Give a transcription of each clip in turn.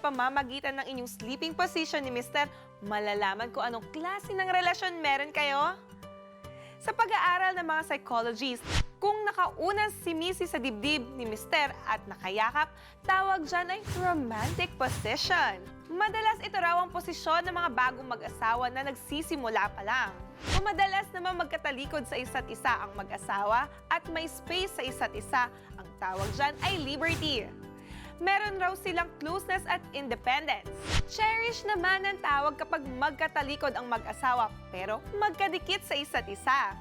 pamamagitan ng inyong sleeping position ni Mr., malalaman kung anong klase ng relasyon meron kayo? Sa pag-aaral ng mga psychologists, kung nakauna si Missy sa dibdib ni Mr. at nakayakap, tawag dyan ay romantic position. Madalas ito raw ang posisyon ng mga bagong mag-asawa na nagsisimula pa lang. Kung madalas naman magkatalikod sa isa't isa ang mag-asawa at may space sa isa't isa, ang tawag dyan ay liberty. Meron raw silang closeness at independence. Cherish naman ang tawag kapag magkatalikod ang mag-asawa pero magkadikit sa isa't isa.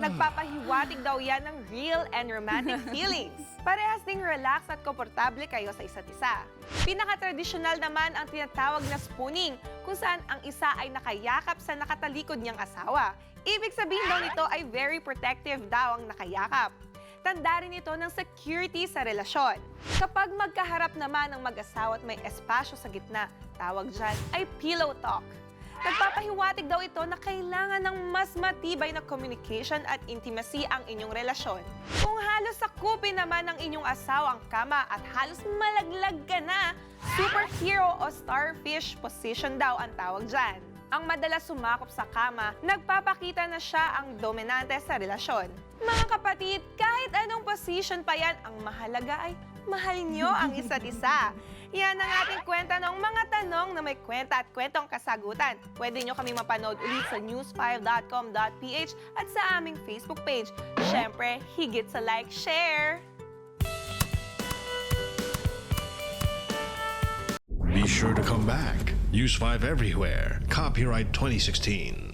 Nagpapahiwatig daw yan ng real and romantic feelings. Parehas ding relax at komportable kayo sa isa't isa. Pinaka-tradisyonal naman ang tinatawag na spooning, kung saan ang isa ay nakayakap sa nakatalikod niyang asawa. Ibig sabihin daw nito ay very protective daw ang nakayakap. Tanda rin ito ng security sa relasyon. Kapag magkaharap naman ang mag-asawa at may espasyo sa gitna, tawag dyan ay pillow talk. Nagpapahiwatig daw ito na kailangan ng mas matibay na communication at intimacy ang inyong relasyon. Kung halos sakupin naman ng inyong asawa ang kama at halos malaglag ka na, superhero o starfish position daw ang tawag dyan. Ang madalas sumakop sa kama, nagpapakita na siya ang dominante sa relasyon. Mga kapatid, kahit position pa yan, ang mahalaga ay mahal nyo ang isa't isa. Yan ang ating kwenta ng mga tanong na may kwenta at kwentong kasagutan. Pwede nyo kami mapanood ulit sa news5.com.ph at sa aming Facebook page. Siyempre, higit sa like, share! Be sure to come back. Use 5 everywhere. Copyright 2016.